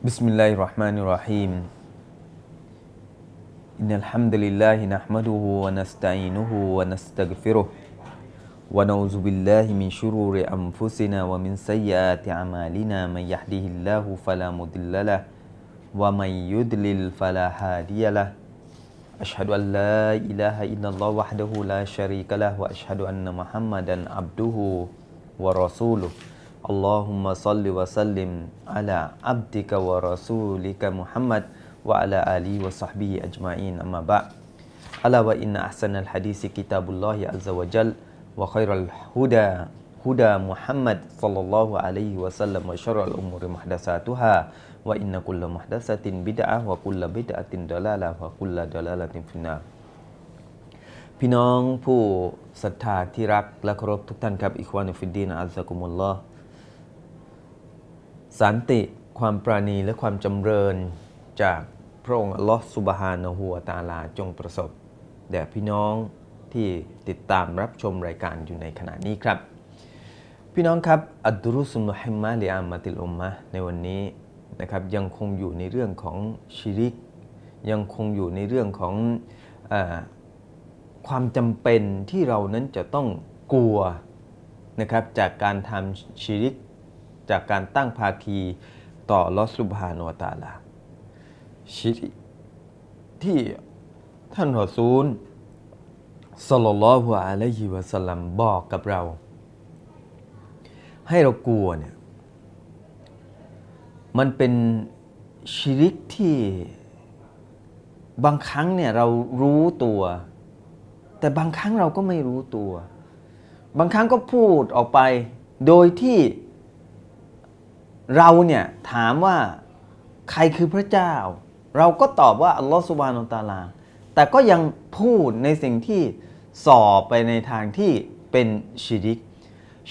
Bismillahirrahmanirrahim. Innal hamdalillah nahmaduhu wa nasta'inuhu wa nastaghfiruh wa na'udzu billahi min shururi anfusina wa min sayyiati a'malina may yahdihillahu fala mudhillalah wa may yudlil fala hadiyalah. Ashhadu an la ilaha illallah wahdahu la sharika lah wa ashhadu anna Muhammadan 'abduhu wa rasuluh. Allahumma salli wa sallim ala abdika wa rasulika Muhammad wa ala ali wa sahbihi ajma'in. Amma ba' ala wa inna ahsan al hadisi kitabullah azza wa jal wa khairal huda huda Muhammad sallallahu alaihi wasallam wa syarrul umuri muhdatsatuha wa inna kulla muhdatsatin bid'ah wa kulla bid'atin dalalah wa kulla dalalatin finnar. พี่น้องผู้ศรัทธาที่รักและเคารพทุกท่านครับอิควานุฟิดดีนอัลซากุมุลลอฮ์ สันติความปราณีและความจำเริญจากพระองค์อัลลอฮ์สุบฮานะฮูวตาลาจงประสบ แด่พี่น้องที่ติดตามรับชมรายการอยู่ในขณะนี้ครับ พี่น้องครับ อัดดุรุสุนมุฮิมมะลิอามาติลอุมมะในวันนี้นะครับยังคงอยู่ในเรื่องของชิริก ยังคงอยู่ในเรื่องของออความจำเป็นที่เรานั้นจะต้องกลัวนะครับจากการทำชิริก จากการตั้งภาคีต่อลอสุบฮานุวตาลาชิริที่ท่านรอซูลสลลัลลอฮุอะลัยฮิวะสัลลัมบอกกับเรา ให้เรากลัวเนี่ยมันเป็นชิริกที่บางครั้งเนี่ยเรารู้ตัว แต่บางครั้งเราก็ไม่รู้ตัว บางครั้งก็พูดออกไป โดยที่ เราเนี่ยถามว่าใครคือพระเจ้า เราก็ตอบว่าอัลลอฮฺสุบานุตาลา แต่ก็ยังพูดในสิ่งที่สอบไปในทางที่เป็นชิริก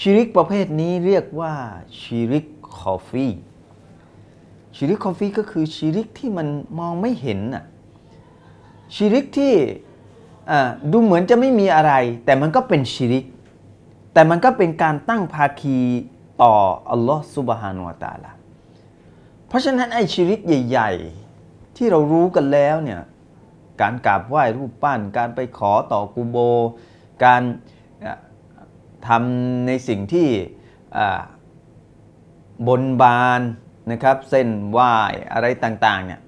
ชิริกประเภทนี้เรียกว่าชิริกคอฟีชิริกคอฟีก็คือชิริกที่มันมองไม่เห็นน่ะชิริกที่ดูเหมือนจะไม่มีอะไร แต่มันก็เป็นชิริก แต่มันก็เป็นการตั้งภาคี ต่ออัลลอฮ์ซุบฮานุวะตาลาเพราะฉะนั้นไอ้ชิริกใหญ่ ๆ ที่เรารู้กันแล้วเนี่ยการกราบไหว้รูปปั้น การไปขอต่อกูโบ การทำในสิ่งที่บนบานนะครับ เส้นไหว้อะไรต่างๆเนี่ย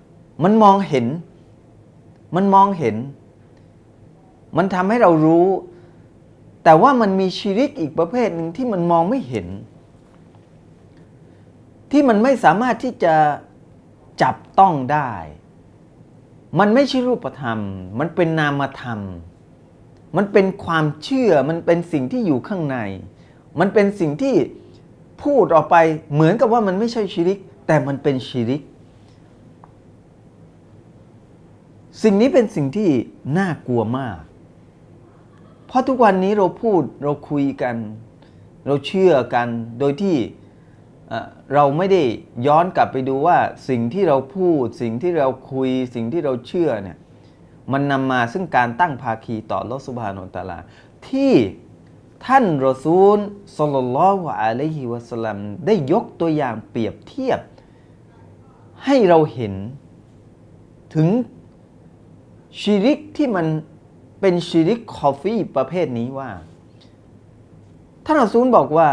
มันมองเห็น มันมองเห็น มันทำให้เรารู้ แต่ว่ามันมีชีริกอีกประเภทหนึ่งที่มันมองไม่เห็น ที่มันไม่สามารถที่จะจับต้องได้ มันไม่ใช่รูปธรรม มันเป็นนามธรรม มันเป็นความเชื่อ มันเป็นสิ่งที่อยู่ข้างใน มันเป็นสิ่งที่พูดออกไปเหมือนกับว่ามันไม่ใช่ชีริก แต่มันเป็นชีริก สิ่งนี้เป็นสิ่งที่น่ากลัวมาก เพราะทุกวันนี้เราพูดเราคุยกัน เราเชื่อกันโดยที่ เราไม่ได้ย้อนกลับไปดูว่าสิ่งที่เราพูด สิ่งที่เราคุย สิ่งที่เราเชื่อเนี่ยมันนำมาซึ่งการตั้งภาคีต่อลอสุบฮานุตะลา ที่ท่านรอซูลสลลัลอฮุอะลัยฮิวะสลัมได้ยกตัวอย่างเปรียบเทียบ ให้เราเห็นถึงชีริกที่มันเป็นชีริกคอฟฟี่ประเภทนี้ว่า ท่านรอซูลบอกว่า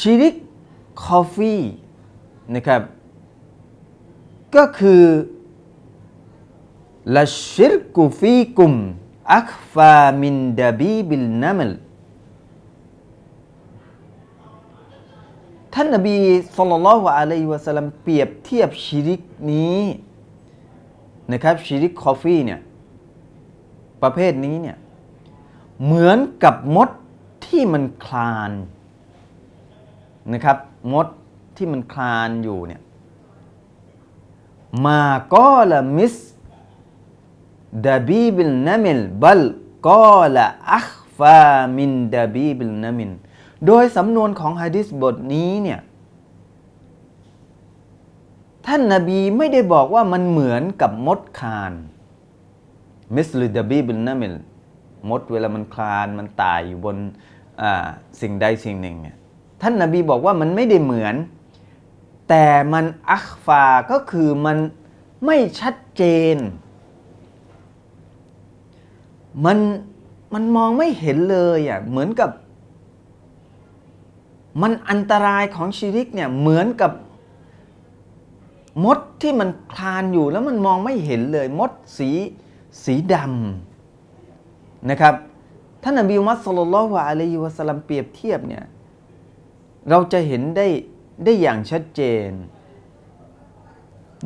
ชีริกคอฟฟี่นะครับ ก็คือละชิรกุฟีกุมอัคฟามินดาบีบิลนัมลท่านนบีสุลต่านละฮ์อะลัยวะสัลลัมเปรียบเทียบชีริกนี้นะครับชีริกคอฟฟี่เนี่ยประเภทนี้เนี่ยเหมือนกับมดที่มันคลาน นะครับมดที่มันคลานอยู่เนี่ยมาก็ละมิสดาบีบิลนามิลบัลก็ละอัคฟามินดาบีบิลนามินโดยสำนวนของฮะดิษบทนี้เนี่ยท่านนาบีไม่ได้บอกว่ามันเหมือนกับมดคานมิสลิดาบีบิลนามิลมดเวลามันคลานมันตายอยู่บนสิ่งใดสิ่งหนึ่งเนี่ย ท่านนาบีบอกว่ามันไม่ได้เหมือน แต่มันอัคฟาก็คือมันไม่ชัดเจน มันมันมองไม่เห็นเลยอะเหมือนกับ มันอันตรายของชีริกเนี่ยเหมือนกับมดที่มันคลานอยู่แล้วมันมองไม่เห็นเลย มดสีสีดำนะครับท่านนบีมุฮัมมัดสุลลัลลอฮุอะลัยฮิวะสัลลัมเปรียบเทียบเนี่ย เราจะเห็นได้ได้อย่างชัดเจน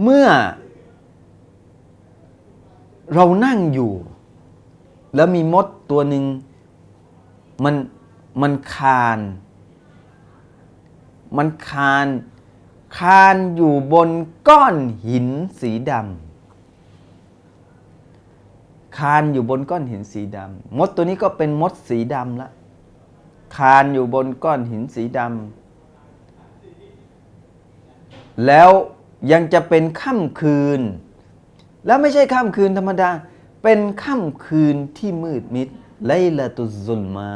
เมื่อ เรานั่งอยู่ แล้วมีมดตัวหนึ่งมันมันคาน มันคาน คานอยู่บนก้อนหินสีดำคานอยู่บนก้อนหินสีดำมดตัวนี้ก็เป็นมดสีดำละ คานอยู่บนก้อนหินสีดำแล้วยังจะเป็นค่ำคืน แล้วไม่ใช่ค่ำคืนธรรมดา เป็นค่ำคืนที่มืดมิดไลลาตุซุลมา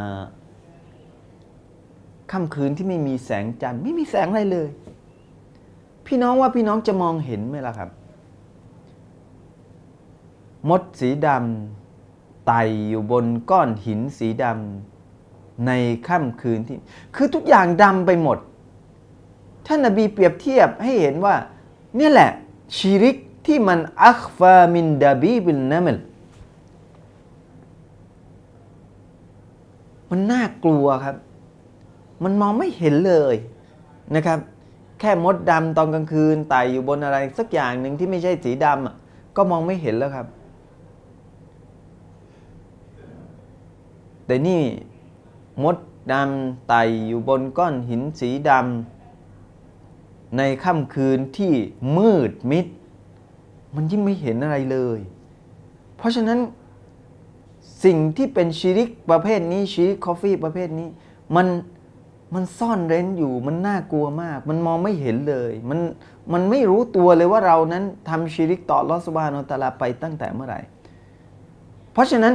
ค่ำคืนที่ไม่มีแสงจันทร์ไม่มีแสงอะไรเลย พี่น้องว่าพี่น้องจะมองเห็นไหมล่ะครับ มดสีดำไต่อยู่บนก้อนหินสีดำ ในค่ำคืนที่ คือทุกอย่างดำไปหมด ท่านนบีเปรียบเทียบให้เห็นว่า เนี่ยแหละ ชีริกที่มันอัคฟามินดาบีบินนัมลมันน่ากลัวครับ มันมองไม่เห็นเลยนะครับ แค่มดดำตอนกลางคืนไต่อยู่บนอะไรสักอย่างหนึ่งที่ไม่ใช่สีดำอะก็มองไม่เห็นแล้วครับ แต่นี่ มดดำไต่อยู่บนก้อนหินสีดำในค่ำคืนที่มืดมิด มันยิ่งไม่เห็นอะไรเลย เพราะฉะนั้นสิ่งที่เป็นชีริกประเภทนี้ชีริกคอฟฟี่ประเภทนี้ มันมันซ่อนเร้นอยู่มันน่ากลัวมาก มันมองไม่เห็นเลย มันมันไม่รู้ตัวเลยว่าเรานั้นทำชีริกต่อลอสบานอตะลาไปตั้งแต่เมื่อไหร่ เพราะฉะนั้น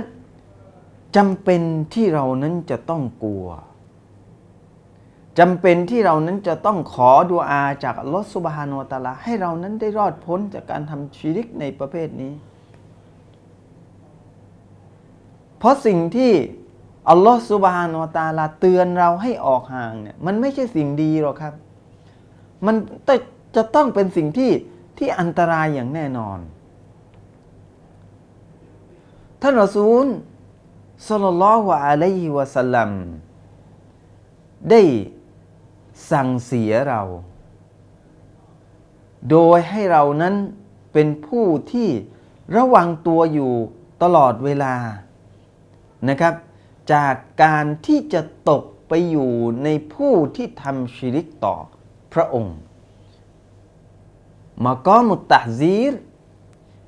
จำเป็นที่เรานั้นจะต้องกลัวจำเป็นที่เรานั้นจะต้องขอดุอาจากอัลลอฮฺสุบฮานาตะลาให้เรานั้นได้รอดพ้นจากการทำชีริกในประเภทนี้ เพราะสิ่งที่อัลลอฮฺสุบฮานาตาลาเตือนเราให้ออกห่างเนี่ยมันไม่ใช่สิ่งดีหรอกครับ มันจะต้องเป็นสิ่งที่ที่อันตรายอย่างแน่นอน ท่านรอซูล สัลลัลลอฮุอะลัยฮิวะสัลลัมได้สั่งเสียเรา โดยให้เรานั้นเป็นผู้ที่ระวังตัวอยู่ตลอดเวลานะครับ จากการที่จะตกไปอยู่ในผู้ที่ทำชิริกต่อพระองค์มากอมุตตะซีร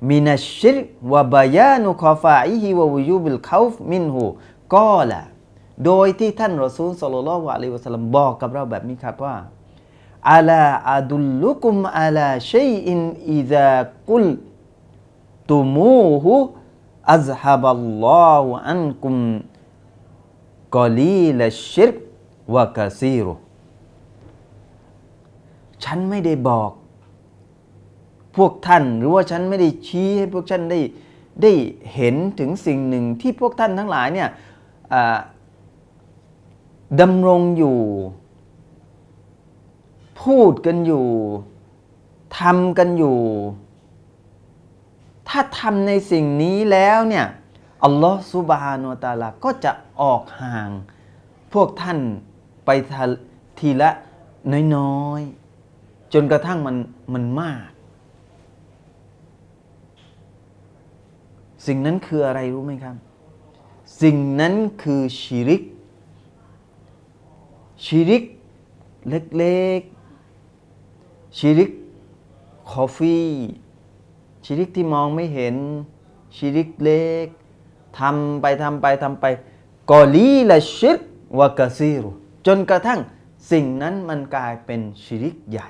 มินัชชิรวะบายานุคอฟาอิฮิวะวิยูบิลคาฟมินหูก็ละโดยที่ท่านรอซูลสัลลัลลอฮุอะลัยฮิวะสัลลัมบอกกับเราแบบนี้ครับว่าอาลาอาดุลลุกุมอาลาชัยอินอิซากุลตุมูฮุอัซฮะบัลลอฮุอันกุมกอลีลชิรวะกะซีรุฉันไม่ได้บอก พวกท่านหรือว่าฉันไม่ได้ชี้ให้พวกท่านได้ได้เห็นถึงสิ่งหนึ่งที่พวกท่านทั้งหลายเนี่ยดำรงอยู่ พูดกันอยู่ทำกันอยู่ ถ้าทำในสิ่งนี้แล้วเนี่ยอัลลอฮฺสุบฮานุตาลาก็จะออกห่างพวกท่านไปทีละน้อยๆ จนกระทั่งมันมันมาก สิ่งนั้นคืออะไรรู้ไหมครับ สิ่งนั้นคือชิริกชิริกเล็กๆชิริกคอฟฟี่ชิริกที่มองไม่เห็นชิริกเล็กทำไปทำไปทำไปกอลีละชิรวะกะซีรุจนกระทั่งสิ่งนั้นมันกลายเป็นชิริกใหญ่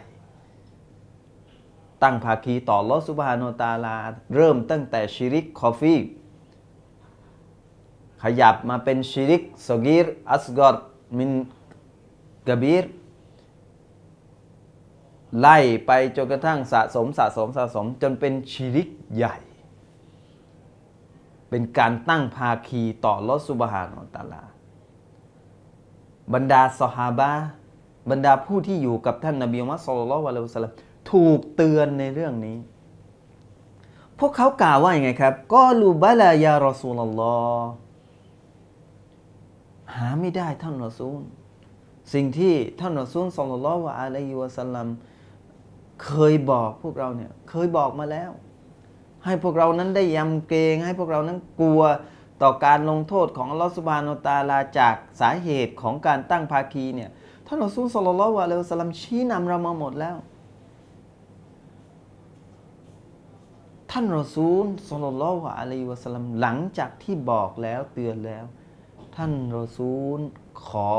ตั้งภาคีต่อลอสุบฮานตาลา เริ่มตั้งแต่ชิริกคอฟี่ขยับมาเป็นชิริกสกีรอัสกอรมินกบีรไล่ไปจนกระทั่งสะสมสะสมสะสมจนเป็นชิริกใหญ่ เป็นการตั้งภาคีต่อลอสุบฮานอตาลา บรรดาสหาบะบรรดาผู้ที่อยู่กับท่านนบีมุฮัมมัดศ็อลลัลลอฮุอะลัยฮิวะสัลลัม ถูกเตือนในเรื่องนี้ พวกเขากล่าวว่าอย่างไงครับก็ลูบะลายารอซูลลอฮ์หาไม่ได้ท่านรอซูล สิ่งที่ท่านรอซูลศ็อลลัลลอฮุอะลัยฮิวะสัลลัมเคยบอกพวกเราเนี่ยเคยบอกมาแล้ว ให้พวกเรานั้นได้ยำเกรงให้พวกเรานั้นกลัวต่อการลงโทษของอัลลอฮฺสุบานอตาลาจากสาเหตุของการตั้งภาคีเนี่ยท่านรอซูลศ็อลลัลลอฮุอะลัยฮิวะสัลลัมชี้นำเรามาหมดแล้ว ท่านรอซูลศ็อลลัลอฮุอะลัยวะสัลลัมหลังจากที่บอกแล้วเตือนแล้ว ท่านรอซูลขอ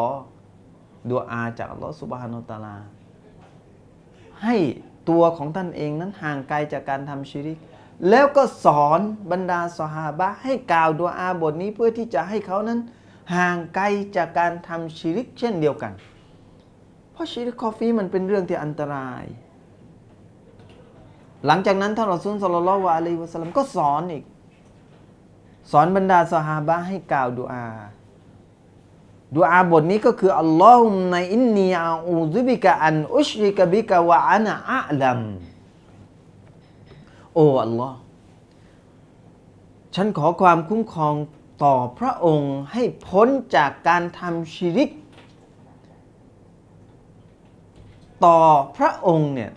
ดุอาจากอัลลอฮฺสุบฮานาอัลตาลา ให้ตัวของท่านเองนั้นห่างไกลจากการทำชิริก แล้วก็สอนบรรดาสหาบะให้กล่าวดุอาบทนี้เพื่อที่จะให้เขานั้นห่างไกลจากการทำชิริกเช่นเดียวกัน เพราะชิริกคอฟีมันเป็นเรื่องที่อันตราย หลังจากนั้นท่านรอซูลสลลัลลอฮุอะลัยวะสัลลัมก็สอนอีก สอนบรรดาสหาบะให้กล่าวดุอาดุอาบทนี้ก็คืออัลลอฮุมในอินนีอาอูซุบิกะอันอุชริกะบิกะวะอานะอะลัมโอ้อัลลอฮ์ฉันขอความคุ้มครองต่อพระองค์ให้พ้นจากการทำชิริก ต่อพระองค์เนี่ย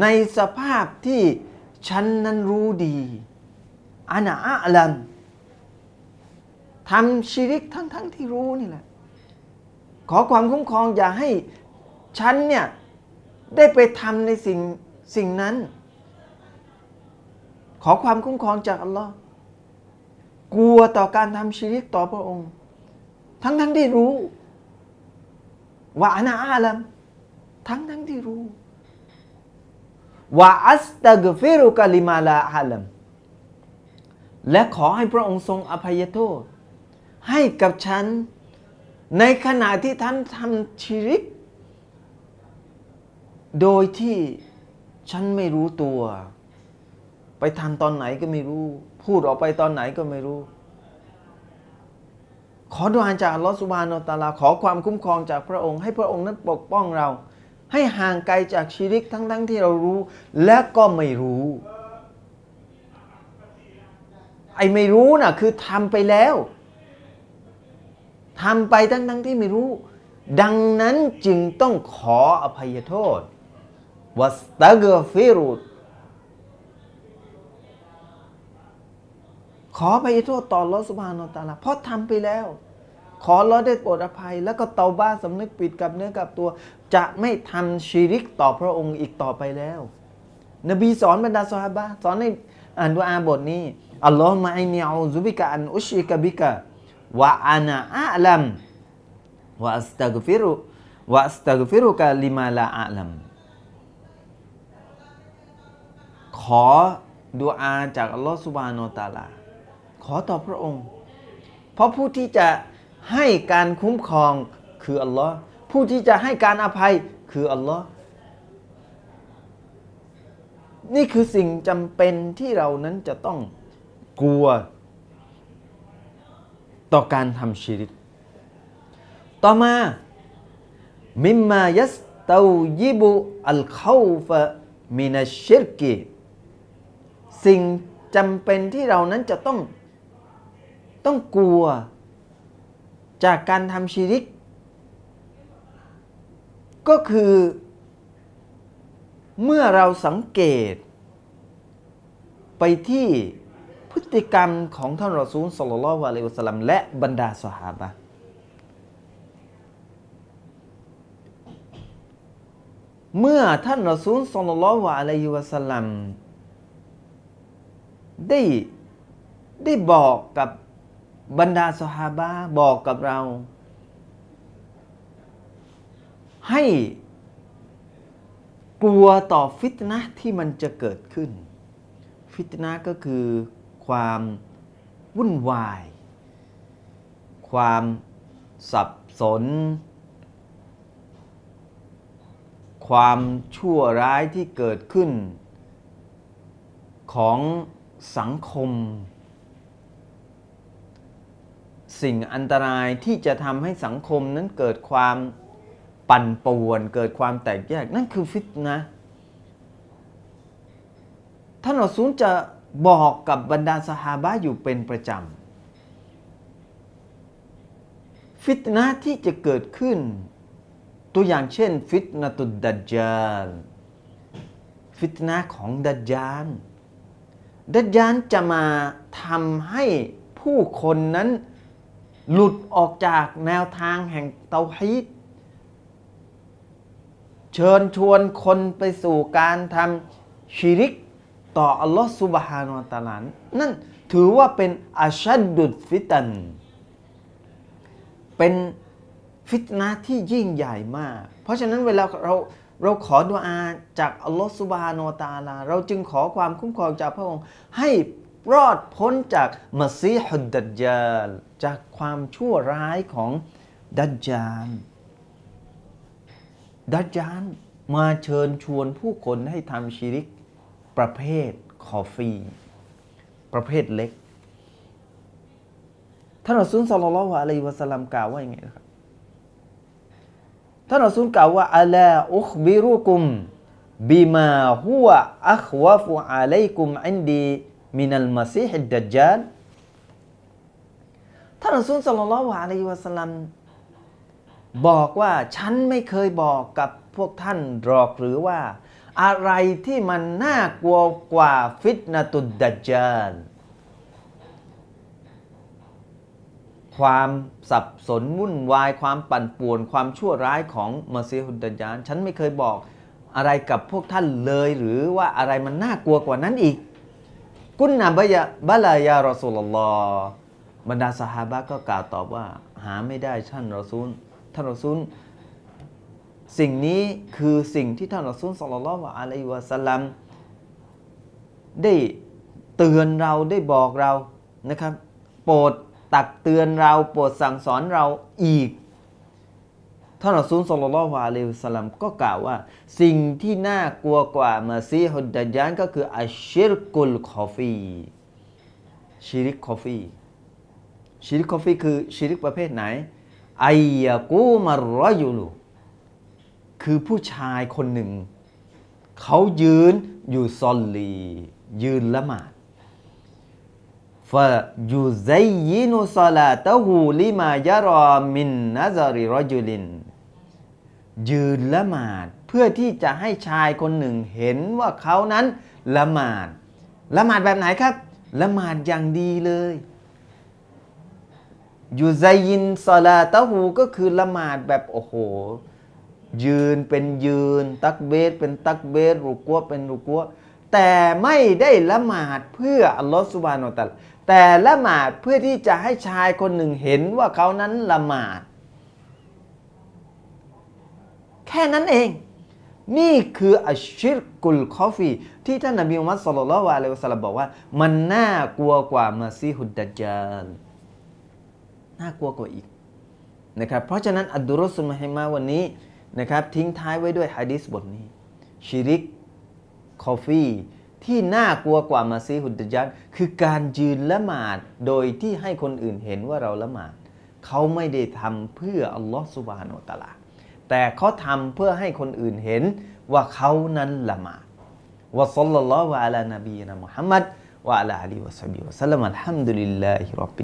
ในสภาพที่ฉันนั้นรู้ดีอานะอะลัมทำชิริกทั้งๆทที่รู้นี่แหละ ขอความคุ้มครองอย่าให้ฉันเนี่ย ได้ไปทำในสิ่งสิ่งนั้น ขอความคุ้มครองจากอัลลอฮ์กลัวต่อการทำชีริกต่อพระองค์ ทั้งทั้งที่รู้ว่าอานาอาลัมทั้งทั้งที่รู้ ว่าอัสตักฟิรุกะลิมาลาอาลัมและขอให้พระองค์ทรงอภัยโทษ ให้กับฉัน ในขณะที่ท่านทำชีริก โดยที่ฉันไม่รู้ตัว ไปทำตอนไหนก็ไม่รู้ พูดออกไปตอนไหนก็ไม่รู้ ขอดุอาจากอัลอสุบานอตาลา ขอความคุ้มครองจากพระองค์ ให้พระองค์นั้นปกป้องเรา ให้ห่างไกลจากชีริกทั้งๆทที่เรารู้ และก็ไม่รู้ ไอ้ไม่รู้น่ะคือทำไปแล้วทำไปทั้งๆทที่ไม่รู้ ดังนั้นจึงต้องขออภัยโทษวัสตักฟิรุตขออภัยโทษต่อลอสุบานอตาลาเพราะทำไปแล้ว ขอรอได้โปรดอภัย แล้วก็เตาบ้าสำนึกปิดกับเนื้อกับตัว จะไม่ทำชีริกต่อพระองค์อีกต่อไปแล้ว นบีสอนบรรดาซอฮาบะสอนให้อ่านดุอาบทนี้อัลลอฮฺมะอินีอูซุบิกะอันอุชิกะบิกะวะอานะอาลัมวะอัสตักฟิรุวะอัสตักฟิรุกะลิมาลาอาลัมขอดุอาจากอัลลอฮฺสุบานอตาลา ขอต่อพระองค์ เพราะผู้ที่จะให้การคุ้มครองคืออัลลอฮ์ ผู้ที่จะให้การอภัยคืออัลลอฮ์นี่คือสิ่งจำเป็นที่เรานั้นจะต้องกลัว ต่อการทำชีริก ต่อมามิมมายัสตายิบุอัลเขาฟะมินัชชิรกิสิ่งจำเป็นที่เรานั้นจะต้องต้องกลัว จากการทำชีริก ก็คือ เมื่อเราสังเกต ไปที่พฤติกรรมของท่านรอซูลสลลัลลอฮุอะลัยฮิวะสลัมและบรรดาสหาบะเมื่อท่านรอซูลสลลัลลอฮุอะลัยฮิวะสลัมได้ได้บอกกับบรรดาสหาบะบอกกับเรา ให้กลัวต่อฟิตนะที่มันจะเกิดขึ้น ฟิตนะก็คือความวุ่นวาย ความสับสน ความชั่วร้ายที่เกิดขึ้น ของสังคม สิ่งอันตรายที่จะทำให้สังคมนั้นเกิดความ ปั่นป่วนเกิดความแตกแยก นั่นคือฟิตนะท่านอัสูลจะบอกกับบรรดาสหาบะอยู่เป็นประจำ ฟิตนะที่จะเกิดขึ้น ตัวอย่างเช่น ฟิตนะตุดดัจจาลฟิตนะของดัจจาลดัจจาลจะมาทำให้ผู้คนนั้นหลุดออกจากแนวทางแห่งเตาฮีด เชิญชวนคนไปสู่การทำชิริก ต่ออัลลอฮฺสุบฮานาตาลานนั่นถือว่าเป็นอาชัดดุดฟิตัน เป็นฟิตนะที่ยิ่งใหญ่มาก เพราะฉะนั้นเวลาเราเราขอดุอาจากอัลลอฮฺสุบฮานาตาลา เราจึงขอความคุ้มครองจากพระองค์ให้รอดพ้นจากมัซีฮุดดัจจาล จากความชั่วร้ายของดัจจาล ดัจจาลมาเชิญชวนผู้คนให้ทำชิริกประเภทคอฟี ประเภทเล็ก ท่านอัสุลสัลลัลลอฮุอะลัยฮิวะสัลลัมกล่าวว่าอย่างไงครับ ท่านอัสุลกล่าวว่าอัลาอุคบิรุกุมบิมาฮุวะอัควะฟุอะลัยกุมอินดีมินัลมาซีฮิดดัจจาลท่านอัสุลสัลลัลลอฮุอะลัยฮิวะสัลลัม บอกว่าฉันไม่เคยบอกกับพวกท่านหรอกหรือว่า อะไรที่มันน่ากลัวกว่าฟิตนตุดดัจจาลความสับสนวุ่นวายความปั่นป่วนความชั่วร้ายของมาซีฮุดดัจจาลฉันไม่เคยบอกอะไรกับพวกท่านเลยหรือว่าอะไรมันน่ากลัวกว่านั้นอีก กุนนาบยะบะลายารอสูลลอบรรดาสหาบะก็กล่าวตอบว่า หาไม่ได้ท่านรอซูล ท่านรอซูลสิ่งนี้คือสิ่งที่ท่านรอซูลสัลลัลลอฮุอะลัยฮิวะสัลลัมได้เตือนเราได้บอกเรานะครับ โปรดตักเตือนเราโปรดสั่งสอนเราอีกท่านรอซูลสัลลัลลอฮุอะลัยฮิวะสัลลัมก็กล่าวว่า สิ่งที่น่ากลัวกว่ามาซีฮุดดัจญานก็คืออัชชิรกุลคอฟีชิริกคอฟีชิริกคอฟีคือชิริกประเภทไหน ไอยากูมารรอยุลูคือผู้ชายคนหนึ่ง เขายืนอยู่ซอลลี ยืนละหมาดฟะยูไซยินุซาลาตะฮูลิมายารอมินนาซาริรอจุลิน ยืนละหมาดเพื่อที่จะให้ชายคนหนึ่งเห็นว่าเขานั้นละหมาด ละหมาดแบบไหนครับ ละหมาดอย่างดีเลย ยูไซยินซาลาตะฮูก็คือละหมาดแบบโอ้โห ยืนเป็นยืน ตักเบสเป็นตักเบสรุกัวเป็นรุกัวแต่ไม่ได้ละหมาดเพื่ออัลลอฮฺสุบานอัลตะลาแต่ละหมาดเพื่อที่จะให้ชายคนหนึ่งเห็นว่าเขานั้นละหมาด แค่นั้นเอง นี่คืออัชชิรกุลคอฟี ที่ท่านนบีมุฮัมมัดสุลลัลลอฮุอะลัยฮิวะสัลลัมบอกว่า มันน่ากลัวกว่ามาซีฮุดดัจจาล น่ากลัวกว่าอีกนะครับเพราะฉะนั้นอัดุรุสุมาฮิมาวันนี้นะครับทิ้งท้ายไว้ด้วยฮะดิษบทนี้ชิริกคอฟีที่น่ากลัวกว่ามาซีฮุดดัจญาลคือการยืนละหมาดโดยที่ให้คนอื่นเห็นว่าเราละหมาดเขาไม่ได้ทำเพื่ออัลลอฮฺสุบฮานาอัลตะอาลาแต่เขาทำเพื่อให้คนอื่นเห็นว่าเขานั้นละหมาดวะซัลลัลลอฮุอะลานบีนะมุฮัมมัดวะอะลาอะลีวะซับบิวะสัลลัมอัลฮัมดุลิลลาฮิรับบิ